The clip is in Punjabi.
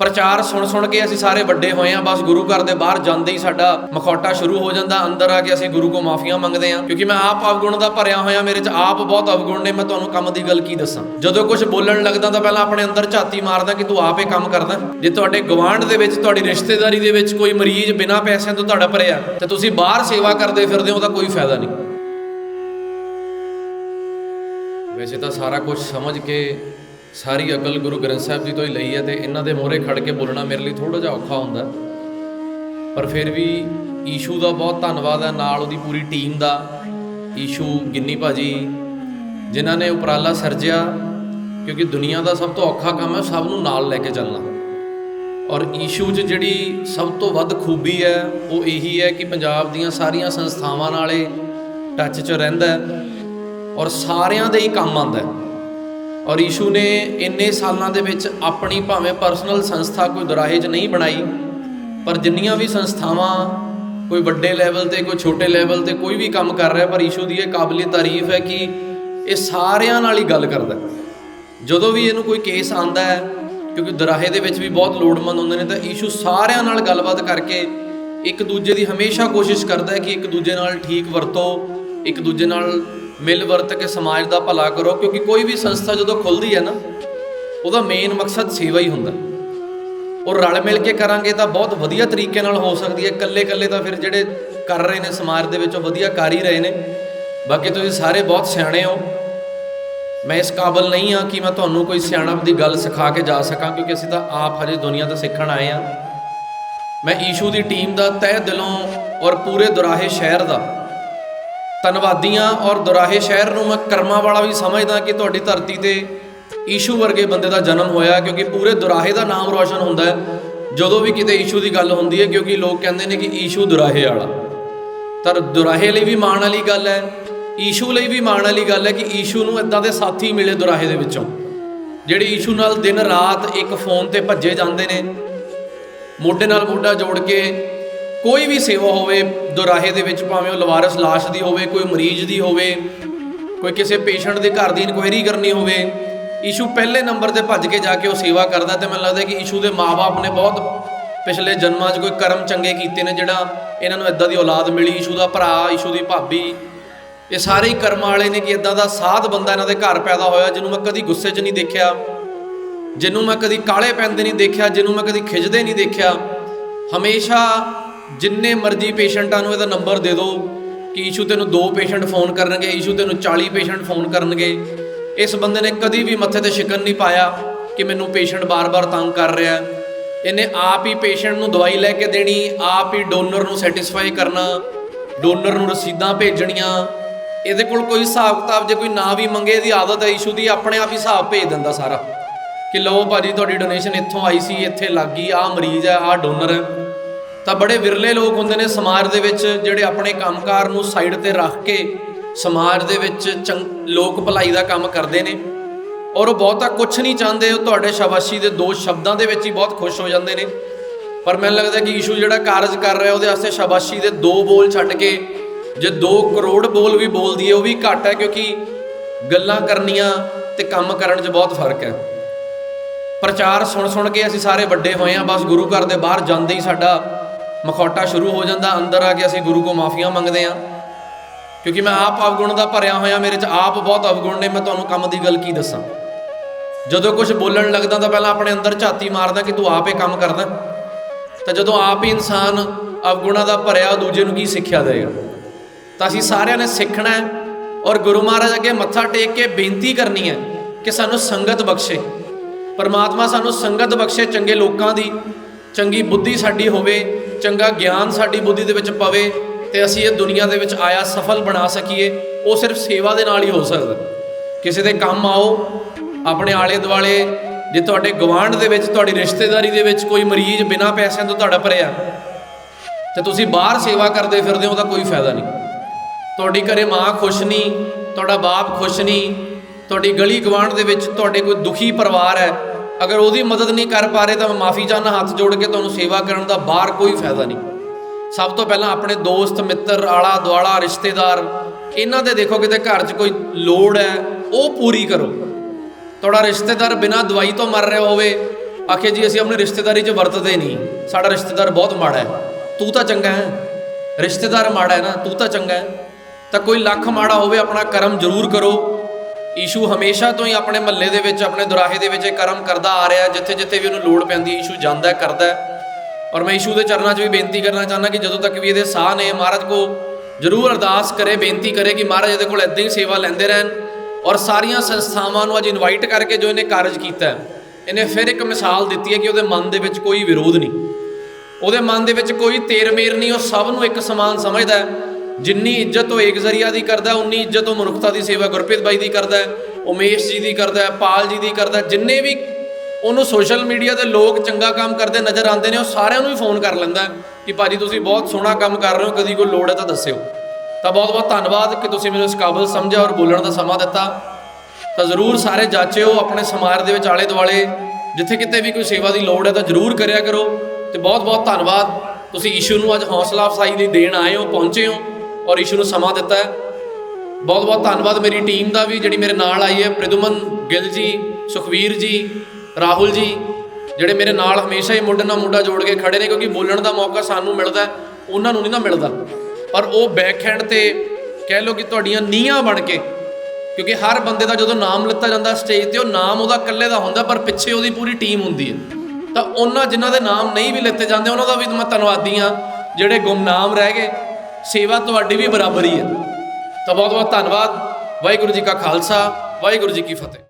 ਪ੍ਰਚਾਰ ਸੁਣ ਸੁਣ ਕੇ ਅਸੀਂ ਸਾਰੇ ਵੱਡੇ ਹੋਏ ਆ ਬਸ ਗੁਰੂ ਘਰ ਦੇ ਬਾਹਰ ਜਾਂਦੇ ਹੀ ਸਾਡਾ ਮਖੌਟਾ ਸ਼ੁਰੂ ਹੋ ਜਾਂਦਾ, ਅੰਦਰ ਆ ਕੇ ਅਸੀਂ ਗੁਰੂ ਕੋ ਮਾਫੀਆਂ ਮੰਗਦੇ ਆ ਕਿਉਂਕਿ ਮੈਂ ਆਪ ਅਵਗੁਣ ਦਾ ਭਰਿਆ ਹੋਇਆ, ਮੇਰੇ 'ਚ ਆਪ ਬਹੁਤ ਅਵਗੁਣ ਨੇ, ਮੈਂ ਤੁਹਾਨੂੰ ਕੰਮ ਦੀ ਗੱਲ ਕੀ ਦੱਸਾਂ? ਜਦੋਂ ਕੁਝ ਬੋਲਣ ਲੱਗਦਾ ਤਾਂ ਪਹਿਲਾਂ ਆਪਣੇ ਅੰਦਰ ਝਾਤੀ ਮਾਰਦਾ ਕਿ ਤੂੰ ਆਪ ਇਹ ਕੰਮ ਕਰਦਾ। ਜੇ ਤੁਹਾਡੇ ਗਵਾਂਢ ਦੇ ਵਿੱਚ, ਤੁਹਾਡੀ ਰਿਸ਼ਤੇਦਾਰੀ ਦੇ ਵਿੱਚ ਕੋਈ ਮਰੀਜ਼ ਬਿਨਾਂ ਪੈਸਿਆਂ ਤੋਂ ਤੁਹਾਡਾ ਭਰਿਆ, ਤੇ ਤੁਸੀਂ ਬਾਹਰ ਸੇਵਾ ਕਰਦੇ ਫਿਰਦੇ ਹੋ, ਉਹਦਾ ਕੋਈ ਫਾਇਦਾ ਨਹੀਂ। ਵੈਸੇ ਤਾਂ ਸਾਰਾ ਕੁਝ ਸਮਝ ਕੇ ਸਾਰੀ ਅਕਲ ਗੁਰੂ ਗ੍ਰੰਥ ਸਾਹਿਬ ਜੀ ਤੋਂ ਹੀ ਲਈ ਹੈ ਤੇ ਇਹਨਾਂ ਦੇ ਮੋਹਰੇ ਖੜ ਕੇ ਬੋਲਣਾ ਮੇਰੇ ਲਈ ਥੋੜਾ ਜਿਹਾ ਔਖਾ ਹੁੰਦਾ ਪਰ ਫਿਰ ਵੀ ਈਸ਼ੂ ਦਾ ਬਹੁਤ ਧੰਨਵਾਦ ਹੈ, ਨਾਲ ਉਹਦੀ ਪੂਰੀ ਟੀਮ ਦਾ। ਈਸ਼ੂ, ਗਿੰਨੀ ਭਾਜੀ, ਜਿਨ੍ਹਾਂ ਨੇ ਉਪਰਾਲਾ ਸਰਜਿਆ, ਕਿਉਂਕਿ ਦੁਨੀਆ ਦਾ ਸਭ ਤੋਂ ਔਖਾ ਕੰਮ ਹੈ ਸਭ ਨੂੰ ਨਾਲ ਲੈ ਕੇ ਚੱਲਣਾ। ਔਰ ਈਸ਼ੂ 'ਚ ਜਿਹੜੀ ਸਭ ਤੋਂ ਵੱਧ ਖੂਬੀ ਹੈ, ਉਹ ਇਹੀ ਹੈ ਕਿ ਪੰਜਾਬ ਦੀਆਂ ਸਾਰੀਆਂ ਸੰਸਥਾਵਾਂ ਨਾਲੇ ਟੱਚ 'ਚ ਰਹਿੰਦਾ ਔਰ ਸਾਰਿਆਂ ਦੇ ਹੀ ਕੰਮ ਆਉਂਦਾ ਹੈ। ਔਰ ਈਸ਼ੂ ਨੇ ਇੰਨੇ ਸਾਲਾਂ ਦੇ ਵਿੱਚ ਆਪਣੀ ਭਾਵੇਂ ਪਰਸਨਲ ਸੰਸਥਾ ਕੋਈ ਦੁਰਾਹੇ 'ਚ ਨਹੀਂ ਬਣਾਈ, ਪਰ ਜਿੰਨੀਆਂ ਵੀ ਸੰਸਥਾਵਾਂ, ਕੋਈ ਵੱਡੇ ਲੈਵਲ ਤੇ, ਕੋਈ ਛੋਟੇ ਲੈਵਲ ਤੇ ਕੋਈ ਵੀ ਕੰਮ ਕਰ ਰਿਹਾ, ਪਰ ਈਸ਼ੂ ਦੀ ਇਹ ਕਾਬਲੀਅਤ ਤਾਰੀਫ ਹੈ ਕਿ ਇਹ ਸਾਰਿਆਂ ਨਾਲ ਹੀ ਗੱਲ ਕਰਦਾ ਜਦੋਂ ਵੀ ਇਹਨੂੰ ਕੋਈ ਕੇਸ ਆਂਦਾ ਹੈ, ਕਿਉਂਕਿ ਦੁਰਾਹੇ ਦੇ ਵਿੱਚ ਵੀ ਬਹੁਤ ਲੋੜਮੰਦ ਹੁੰਦੇ ਨੇ, ਤਾਂ ਈਸ਼ੂ ਸਾਰਿਆਂ ਨਾਲ ਗੱਲਬਾਤ ਕਰਕੇ ਇੱਕ ਦੂਜੇ ਦੀ ਹਮੇਸ਼ਾ ਕੋਸ਼ਿਸ਼ ਕਰਦਾ ਹੈ ਕਿ ਇੱਕ ਦੂਜੇ ਨਾਲ ਠੀਕ ਵਰਤੋ, ਇੱਕ ਦੂਜੇ ਨਾਲ ਮਿਲ ਵਰਤ ਕੇ ਸਮਾਜ ਦਾ ਭਲਾ ਕਰੋ, ਕਿਉਂਕਿ ਕੋਈ ਵੀ ਸੰਸਥਾ ਜਦੋਂ ਖੁੱਲਦੀ ਹੈ ਨਾ, ਉਹਦਾ ਮੇਨ ਮਕਸਦ ਸੇਵਾ ਹੀ ਹੁੰਦਾ। ਔਰ ਰਲ ਮਿਲ ਕੇ ਕਰਾਂਗੇ ਤਾਂ ਬਹੁਤ ਵਧੀਆ ਤਰੀਕੇ ਨਾਲ ਹੋ ਸਕਦੀ ਹੈ। ਇਕੱਲੇ ਇਕੱਲੇ ਤਾਂ ਫਿਰ ਜਿਹੜੇ ਕਰ ਰਹੇ ਨੇ ਸਮਾਜ ਦੇ ਵਿੱਚ, ਉਹ ਵਧੀਆ ਕਰ ਹੀ ਰਹੇ ਨੇ। ਬਾਕੀ ਤੁਸੀਂ ਸਾਰੇ ਬਹੁਤ ਸਿਆਣੇ ਹੋ। ਮੈਂ ਇਸ ਕਾਬਲ ਨਹੀਂ ਹਾਂ ਕਿ ਮੈਂ ਤੁਹਾਨੂੰ ਕੋਈ ਸਿਆਣਪ ਦੀ ਗੱਲ ਸਿਖਾ ਕੇ ਜਾ ਸਕਾਂ, ਕਿਉਂਕਿ ਅਸੀਂ ਤਾਂ ਆਪ ਹਜੇ ਦੁਨੀਆ ਤੋਂ ਸਿੱਖਣ ਆਏ ਹਾਂ। ਮੈਂ ਈਸ਼ੂ ਦੀ ਟੀਮ ਦਾ ਤਹਿ ਦਿਲੋਂ ਔਰ ਪੂਰੇ ਦੁਰਾਹੇ ਸ਼ਹਿਰ ਦਾ ਧੰਨਵਾਦੀਆਂ ਔਰ ਦੁਰਾਹੇ ਸ਼ਹਿਰ ਨੂੰ ਮੈਂ ਕਰਮਾਂ ਵਾਲਾ ਵੀ ਸਮਝਦਾ ਕਿ ਤੁਹਾਡੀ ਧਰਤੀ ਤੇ ਈਸ਼ੂ ਵਰਗੇ ਬੰਦੇ ਦਾ ਜਨਮ ਹੋਇਆ, ਕਿਉਂਕਿ ਪੂਰੇ ਦੁਰਾਹੇ ਦਾ ਨਾਮ ਰੋਸ਼ਨ ਹੁੰਦਾ ਹੈ। ਜਦੋਂ ਵੀ ਕਿਤੇ ਈਸ਼ੂ ਦੀ ਗੱਲ ਹੁੰਦੀ ਹੈ, ਕਿਉਂਕਿ ਲੋਕ ਕਹਿੰਦੇ ਨੇ ਕਿ ਈਸ਼ੂ ਦੁਰਾਹੇ ਵਾਲਾ। ਤਾਂ ਦੁਰਾਹੇ ਲਈ ਵੀ ਮਾਣ ਵਾਲੀ ਗੱਲ ਹੈ, ਈਸ਼ੂ ਲਈ ਵੀ ਮਾਣ ਵਾਲੀ ਗੱਲ ਹੈ ਕਿ ਈਸ਼ੂ ਨੂੰ ਇਦਾਂ ਦੇ ਸਾਥੀ ਮਿਲੇ ਦੁਰਾਹੇ ਦੇ ਵਿੱਚੋਂ। ਜਿਹੜੇ ਈਸ਼ੂ ਨਾਲ ਦਿਨ ਰਾਤ ਇੱਕ ਫੋਨ ਤੇ ਭੱਜੇ ਜਾਂਦੇ ਨੇ, ਮੋਢੇ ਨਾਲ ਮੋਢਾ ਜੋੜ ਕੇ ਕੋਈ ਵੀ ਸੇਵਾ ਹੋਵੇ, ਦੁਰਾਹੇ ਦੇ ਵਿੱਚ ਭਾਵੇਂ ਉਹ ਲਵਾਰਸ ਲਾਸ਼ ਦੀ ਹੋਵੇ, ਕੋਈ ਮਰੀਜ਼ ਦੀ ਹੋਵੇ, ਕੋਈ ਕਿਸੇ ਪੇਸ਼ੈਂਟ ਦੇ ਘਰ ਦੀ ਇਨਕੁਆਇਰੀ ਕਰਨੀ ਹੋਵੇ, ਈਸ਼ੂ ਪਹਿਲੇ ਨੰਬਰ ਤੇ ਭੱਜ ਕੇ ਜਾ ਕੇ ਉਹ ਸੇਵਾ ਕਰਦਾ ਤੇ ਮੈਨੂੰ ਲੱਗਦਾ ਕਿ ਈਸ਼ੂ ਦੇ ਮਾਪੇ ਨੇ ਬਹੁਤ ਪਿਛਲੇ ਜਨਮਾਂ 'ਚ ਕੋਈ ਕਰਮ ਚੰਗੇ ਕੀਤੇ ਨੇ ਜਿਹੜਾ ਇਹਨਾਂ ਨੂੰ ਇਦਾਂ ਦੀ ਔਲਾਦ ਮਿਲੀ, ਈਸ਼ੂ ਦਾ ਭਰਾ, ਈਸ਼ੂ ਦੀ ਭਾਬੀ। ਇਹ ਸਾਰੇ ਹੀ ਕਰਮਾਂ ਵਾਲੇ ਨੇ ਕਿ ਇਦਾਂ ਦਾ ਸਾਧ ਬੰਦਾ ਇਹਨਾਂ ਦੇ ਘਰ ਪੈਦਾ ਹੋਇਆ, ਜਿਹਨੂੰ ਮੈਂ ਕਦੀ ਗੁੱਸੇ 'ਚ ਨਹੀਂ ਦੇਖਿਆ, ਜਿਹਨੂੰ ਮੈਂ ਕਦੀ ਕਾਲੇ ਪੈਂਦੇ ਨਹੀਂ ਦੇਖਿਆ, ਜਿਹਨੂੰ ਮੈਂ ਕਦੀ ਖਿਜਦੇ ਨਹੀਂ ਦੇਖਿਆ। ਹਮੇਸ਼ਾ ਜਿੰਨੇ ਮਰਜ਼ੀ ਪੇਸ਼ੈਂਟਾਂ ਨੂੰ ਇਹਦਾ ਨੰਬਰ ਦੇ ਦਿਓ, ਕਿ ਈਸ਼ੂ ਤੈਨੂੰ ਦੋ ਪੇਸ਼ੈਂਟ ਫੋਨ ਕਰਨਗੇ, ਈਸ਼ੂ ਤੈਨੂੰ 40 ਪੇਸ਼ੈਂਟ ਫੋਨ ਕਰਨਗੇ। ਇਸ ਬੰਦੇ ਨੇ ਕਦੀ ਵੀ ਮੱਥੇ ਤੇ ਸ਼ਿਕਨ ਨਹੀਂ ਪਾਇਆ ਕਿ ਮੈਨੂੰ ਪੇਸ਼ੈਂਟ ਬਾਰ-ਬਾਰ ਤੰਗ ਕਰ ਰਿਹਾ ਇਹਨੇ ਆਪ ਹੀ ਪੇਸ਼ੈਂਟ ਨੂੰ ਦਵਾਈ ਲੈ ਕੇ ਦੇਣੀ, ਆਪ ਹੀ ਡੋਨਰ ਨੂੰ ਸੈਟੀਸਫਾਈ ਕਰਨਾ, ਡੋਨਰ ਨੂੰ ਰਸੀਦਾਂ ਭੇਜਣੀਆਂ। ਇਹਦੇ ਕੋਲ ਕੋਈ ਹਿਸਾਬ ਕਿਤਾਬ, ਜੇ ਕੋਈ ਨਾ ਵੀ ਮੰਗੇ, ਇਹਦੀ ਆਦਤ ਹੈ ਇਸ਼ੂ ਦੀ, ਆਪਣੇ ਆਪ ਹੀ ਹਿਸਾਬ ਭੇਜ ਦਿੰਦਾ ਸਾਰਾ। ਕਿ ਲਓ ਭਾਜੀ, ਤੁਹਾਡੀ ਡੋਨੇਸ਼ਨ ਇੱਥੋਂ ਆਈ ਸੀ, ਇੱਥੇ ਲੱਗ ਗਈ, ਆਹ ਮਰੀਜ਼ ਹੈ, ਆਹ ਡੋਨਰ ਹੈ। ਤਾਂ ਬੜੇ ਵਿਰਲੇ ਲੋਕ ਹੁੰਦੇ ਨੇ ਸਮਾਜ ਦੇ ਵਿੱਚ, ਜਿਹੜੇ ਆਪਣੇ ਕੰਮਕਾਰ ਨੂੰ ਸਾਈਡ ਤੇ ਰੱਖ ਕੇ ਸਮਾਜ ਦੇ ਵਿੱਚ ਚੰਗ- ਲੋਕ ਭਲਾਈ ਦਾ ਕੰਮ ਕਰਦੇ ਨੇ। ਔਰ ਉਹ ਬਹੁਤਾ ਕੁਝ ਨਹੀਂ ਚਾਹੁੰਦੇ, ਉਹ ਤੁਹਾਡੇ ਸ਼ਾਬਾਸ਼ੀ ਦੇ ਦੋ ਸ਼ਬਦਾਂ ਦੇ ਵਿੱਚ ਹੀ ਬਹੁਤ ਖੁਸ਼ ਹੋ ਜਾਂਦੇ ਨੇ। ਪਰ ਮੈਨੂੰ ਲੱਗਦਾ ਕਿ ਈਸ਼ੂ ਜਿਹੜਾ ਕਾਰਜ ਕਰ ਰਿਹਾ, ਉਹਦੇ ਵਾਸਤੇ ਸ਼ਾਬਾਸ਼ੀ ਦੇ ਦੋ ਬੋਲ ਛੱਡ ਕੇ, ਜੇ 2 ਕਰੋੜ ਬੋਲ ਵੀ ਬੋਲਦੀ ਹੈ, ਉਹ ਵੀ ਘੱਟ ਹੈ, ਕਿਉਂਕਿ ਗੱਲਾਂ ਕਰਨੀਆਂ ਤੇ ਕੰਮ ਕਰਨ 'ਚ ਬਹੁਤ ਫ਼ਰਕ ਹੈ। ਪ੍ਰਚਾਰ ਸੁਣ ਸੁਣ ਕੇ ਅਸੀਂ ਸਾਰੇ ਵੱਡੇ ਹੋਏ ਆ ਬਸ ਗੁਰੂ ਘਰ ਦੇ ਬਾਹਰ ਜਾਂਦੇ ਹੀ ਸਾਡਾ ਮਖੌਟਾ ਸ਼ੁਰੂ ਹੋ ਜਾਂਦਾ, ਅੰਦਰ ਆ ਕੇ ਅਸੀਂ ਗੁਰੂ ਕੋ ਮਾਫੀਆਂ ਮੰਗਦੇ ਆ ਕਿਉਂਕਿ ਮੈਂ ਆਪ ਅਵਗੁਣ ਦਾ ਭਰਿਆ ਹੋਇਆ, ਮੇਰੇ 'ਚ ਆਪ ਬਹੁਤ ਅਵਗੁਣ ਨੇ, ਮੈਂ ਤੁਹਾਨੂੰ ਕੰਮ ਦੀ ਗੱਲ ਕੀ ਦੱਸਾਂ? ਜਦੋਂ ਕੁਝ ਬੋਲਣ ਲੱਗਦਾ ਤਾਂ ਪਹਿਲਾਂ ਆਪਣੇ ਅੰਦਰ ਝਾਤੀ ਮਾਰਦਾ ਕਿ ਤੂੰ ਆਪ ਇਹ ਕੰਮ ਕਰਦਾ। ਤਾਂ ਜਦੋਂ ਆਪ ਹੀ ਇਨਸਾਨ ਅਵਗੁਣਾ ਦਾ ਭਰਿਆ, ਉਹ ਦੂਜੇ ਨੂੰ ਕੀ ਸਿੱਖਿਆ ਦੇਗਾ ਤਾਂ ਅਸੀਂ ਸਾਰਿਆਂ ਨੇ ਸਿੱਖਣਾ ਹੈ ਔਰ ਗੁਰੂ ਮਹਾਰਾਜ ਅੱਗੇ ਮੱਥਾ ਟੇਕ ਕੇ ਬੇਨਤੀ ਕਰਨੀ ਹੈ ਕਿ ਸਾਨੂੰ ਸੰਗਤ ਬਖਸ਼ੇ। ਪਰਮਾਤਮਾ ਸਾਨੂੰ ਸੰਗਤ ਬਖਸ਼ੇ, ਚੰਗੇ ਲੋਕਾਂ ਦੀ, ਚੰਗੀ ਬੁੱਧੀ ਸਾਡੀ ਹੋਵੇ ਚੰਗਾ ਗਿਆਨ ਸਾਡੀ ਬੁੱਧੀ ਦੇ ਵਿੱਚ ਪਵੇ ਤੇ ਅਸੀਂ ਇਹ ਦੁਨੀਆ ਦੇ ਵਿੱਚ ਆਇਆ ਸਫਲ ਬਣਾ ਸਕੀਏ, ਉਹ ਸਿਰਫ ਸੇਵਾ ਦੇ ਨਾਲ ਹੀ ਹੋ ਸਕਦਾ। ਕਿਸੇ ਦੇ ਕੰਮ ਆਓ, ਆਪਣੇ ਆਲੇ ਦੁਆਲੇ ਜੇ ਤੁਹਾਡੇ ਗਵਾਂਢ ਦੇ ਵਿੱਚ, ਤੁਹਾਡੀ ਰਿਸ਼ਤੇਦਾਰੀ ਦੇ ਵਿੱਚ ਕੋਈ ਮਰੀਜ਼ ਬਿਨਾਂ ਪੈਸਿਆਂ ਤੋਂ ਤੁਹਾਡਾ ਭਰਿਆ, ਤੇ ਤੁਸੀਂ ਬਾਹਰ ਸੇਵਾ ਕਰਦੇ ਫਿਰਦੇ ਹੋ, ਉਹਦਾ ਕੋਈ ਫਾਇਦਾ ਨਹੀਂ। ਤੁਹਾਡੀ ਘਰੇ ਮਾਂ ਖੁਸ਼ ਨਹੀਂ, ਤੁਹਾਡਾ ਬਾਪ ਖੁਸ਼ ਨਹੀਂ, ਤੁਹਾਡੀ ਗਲੀ ਗਵਾਂਢ ਦੇ ਵਿੱਚ ਤੁਹਾਡੇ ਕੋਈ ਦੁਖੀ ਪਰਿਵਾਰ ਹੈ ਅਗਰ ਉਹਦੀ ਮਦਦ ਨਹੀਂ ਕਰ ਪਾ ਰਹੇ ਤਾਂ ਮੈਂ ਮਾਫੀ ਚਾਹਨਾ ਹੱਥ ਜੋੜ ਕੇ ਤੁਹਾਨੂੰ ਸੇਵਾ ਕਰਨ ਦਾ ਬਾਹਰ ਕੋਈ ਫਾਇਦਾ ਨਹੀਂ। ਸਭ ਤੋਂ ਪਹਿਲਾਂ ਆਪਣੇ ਦੋਸਤ, ਮਿੱਤਰ, ਆਲਾ ਦੁਆਲਾ, ਰਿਸ਼ਤੇਦਾਰ, ਇਹਨਾਂ ਦੇ ਦੇਖੋ ਕਿਤੇ ਘਰ 'ਚ ਕੋਈ ਲੋੜ ਹੈ, ਉਹ ਪੂਰੀ ਕਰੋ। ਤੁਹਾਡਾ ਰਿਸ਼ਤੇਦਾਰ ਬਿਨਾਂ ਦਵਾਈ ਤੋਂ ਮਰ ਰਿਹਾ ਹੋਵੇ, ਆਖੇ ਜੀ ਅਸੀਂ ਆਪਣੀ ਰਿਸ਼ਤੇਦਾਰੀ 'ਚ ਵਰਤਦੇ ਨਹੀਂ, ਸਾਡਾ ਰਿਸ਼ਤੇਦਾਰ ਬਹੁਤ ਮਾੜਾ ਹੈ। ਤੂੰ ਤਾਂ ਚੰਗਾ ਹੈ, ਰਿਸ਼ਤੇਦਾਰ ਮਾੜਾ ਹੈ ਨਾ, ਤੂੰ ਤਾਂ ਚੰਗਾ ਹੈ। ਤਾਂ ਕੋਈ ਲੱਖ ਮਾੜਾ ਹੋਵੇ, ਆਪਣਾ ਕਰਮ ਜ਼ਰੂਰ ਕਰੋ। ਈਸ਼ੂ ਹਮੇਸ਼ਾ ਤੋਂ ਹੀ ਆਪਣੇ ਮਹੱਲੇ ਦੇ ਵਿੱਚ, ਆਪਣੇ ਦੁਰਾਹੇ ਦੇ ਵਿੱਚ ਇਹ ਕਰਮ ਕਰਦਾ ਆ ਰਿਹਾ ਜਿੱਥੇ ਜਿੱਥੇ ਵੀ ਉਹਨੂੰ ਲੋੜ ਪੈਂਦੀ ਹੈ ਈਸ਼ੂ ਜਾਂਦਾ ਕਰਦਾ ਔਰ ਮੈਂ ਈਸ਼ੂ ਦੇ ਚਰਨਾਂ 'ਚ ਵੀ ਬੇਨਤੀ ਕਰਨਾ ਚਾਹੁੰਦਾ ਕਿ ਜਦੋਂ ਤੱਕ ਵੀ ਇਹਦੇ ਸਾਹ ਨੇ, ਮਹਾਰਾਜ ਕੋ ਜ਼ਰੂਰ ਅਰਦਾਸ ਕਰੇ, ਬੇਨਤੀ ਕਰੇ ਕਿ ਮਹਾਰਾਜ ਇਹਦੇ ਕੋਲ ਇਦਾਂ ਹੀ ਸੇਵਾ ਲੈਂਦੇ ਰਹਿਣ। ਔਰ ਸਾਰੀਆਂ ਸੰਸਥਾਵਾਂ ਨੂੰ ਅੱਜ ਇਨਵਾਈਟ ਕਰਕੇ ਜੋ ਇਹਨੇ ਕਾਰਜ ਕੀਤਾ ਇਹਨੇ ਫਿਰ ਇੱਕ ਮਿਸਾਲ ਦਿੱਤੀ ਹੈ ਕਿ ਉਹਦੇ ਮਨ ਦੇ ਵਿੱਚ ਕੋਈ ਵਿਰੋਧ ਨਹੀਂ। ਉਹਦੇ ਮਨ ਦੇ ਵਿੱਚ ਕੋਈ ਤੇਰ ਮੇਰ ਨਹੀਂ, ਉਹ ਸਭ ਨੂੰ ਇੱਕ ਸਮਾਨ ਸਮਝਦਾ ਹੈ। ਜਿੰਨੀ ਇੱਜ਼ਤ ਉਹ ਏਕ ਜ਼ਰੀਆ ਦੀ ਕਰਦਾ, ਉਨੀ ਇੱਜ਼ਤ ਉਹ ਮਨੁੱਖਤਾ ਦੀ ਸੇਵਾ ਗੁਰਪ੍ਰੀਤ ਬਾਈ ਦੀ ਕਰਦਾ, ਉਮੇਸ਼ ਜੀ ਦੀ ਕਰਦਾ, ਪਾਲ ਜੀ ਦੀ ਕਰਦਾ, ਜਿੰਨੇ ਵੀ ਉਹਨੂੰ ਸੋਸ਼ਲ ਮੀਡੀਆ ਤੇ ਲੋਕ ਚੰਗਾ ਕੰਮ ਕਰਦੇ ਨਜ਼ਰ ਆਉਂਦੇ ਨੇ, ਉਹ ਸਾਰਿਆਂ ਨੂੰ ਹੀ ਫੋਨ ਕਰ ਲੈਂਦਾ ਹੈ ਕਿ ਭਾਜੀ ਤੁਸੀਂ ਬਹੁਤ ਸੋਹਣਾ ਕੰਮ ਕਰ ਰਹੇ ਹੋ, ਕਦੀ ਕੋਈ ਲੋੜ ਹੈ ਤਾਂ ਦੱਸਿਓ। ਤਾਂ ਬਹੁਤ ਬਹੁਤ ਧੰਨਵਾਦ ਕਿ ਤੁਸੀਂ ਮੈਨੂੰ ਇਸ ਕਾਬਲ ਸਮਝਿਆ ਔਰ ਬੋਲਣ ਦਾ ਸਮਾਂ ਦਿੱਤਾ। ਤਾਂ ਜ਼ਰੂਰ ਸਾਰੇ ਜਾਚਿਓ ਆਪਣੇ ਸਮਾਜ ਦੇ ਵਿੱਚ ਆਲੇ ਦੁਆਲੇ, ਜਿੱਥੇ ਕਿਤੇ ਵੀ ਕੋਈ ਸੇਵਾ ਦੀ ਲੋੜ ਹੈ ਤਾਂ ਜ਼ਰੂਰ ਕਰਿਆ ਕਰੋ। ਤੇ ਬਹੁਤ ਬਹੁਤ ਧੰਨਵਾਦ। ਤੁਸੀਂ ਈਸ਼ੂ ਨੂੰ ਅੱਜ ਹੌਸਲਾ ਅਫਸਾਈ ਲਈ ਦੇਣ ਆਏ ਹੋ, ਪਹੁੰਚੇ ਹੋ। ਔਰ ਈਸ਼ੂ ਨੂੰ ਸਮਾਂ ਦਿੱਤਾ ਹੈ। ਬਹੁਤ ਬਹੁਤ ਧੰਨਵਾਦ ਮੇਰੀ ਟੀਮ ਦਾ ਵੀ, ਜਿਹੜੀ ਮੇਰੇ ਨਾਲ ਆਈ ਹੈ। ਪ੍ਰਦੁਮਨ, ਗਿੱਲ ਜੀ, ਸੁਖਵੀਰ ਜੀ, ਰਾਹੁਲ ਜੀ, ਜਿਹੜੇ ਮੇਰੇ ਨਾਲ ਹਮੇਸ਼ਾ ਹੀ ਮੁੰਡੇ ਨਾਲ ਮੁੰਡਾ ਜੋੜ ਕੇ ਖੜੇ ਨੇ, ਕਿਉਂਕਿ ਬੋਲਣ ਦਾ ਮੌਕਾ ਸਾਨੂੰ ਮਿਲਦਾ ਉਹਨਾਂ ਨੂੰ ਨਹੀਂ ਨਾ ਮਿਲਦਾ। ਪਰ ਉਹ ਬੈਕ ਹੈਂਡ ਤੇ ਕਹਿ ਲਓ ਕਿ ਤੁਹਾਡੀਆਂ ਨੀਹਾਂ ਬਣ ਕੇ, ਕਿਉਂਕਿ ਹਰ ਬੰਦੇ ਦਾ ਜਦੋਂ ਨਾਮ ਲਿੱਤਾ ਜਾਂਦਾ ਸਟੇਜ ਤੇ, ਉਹ ਨਾਮ ਉਹਦਾ ਇਕੱਲੇ ਦਾ ਹੁੰਦਾ, ਪਰ ਪਿੱਛੇ ਉਹਦੀ ਪੂਰੀ ਟੀਮ ਹੁੰਦੀ ਹੈ। ਤਾਂ ਉਹਨਾਂ ਜਿਨ੍ਹਾਂ ਦੇ ਨਾਮ ਨਹੀਂ ਵੀ ਲਿੱਤੇ ਜਾਂਦੇ, ਉਹਨਾਂ ਦਾ ਵੀ ਮੈਂ ਧੰਨਵਾਦੀ ਹਾਂ, ਜਿਹੜੇ ਗੁੰਮਨਾਮ ਰਹਿ ਗਏ। ਸੇਵਾ ਤੁਹਾਡੀ ਵੀ ਬਰਾਬਰੀ ਹੈ। ਤਾਂ ਬਹੁਤ ਬਹੁਤ ਧੰਨਵਾਦ। ਵਾਹਿਗੁਰੂ ਜੀ ਕਾ ਖਾਲਸਾ, ਵਾਹਿਗੁਰੂ ਜੀ ਕੀ ਫਤਿਹ।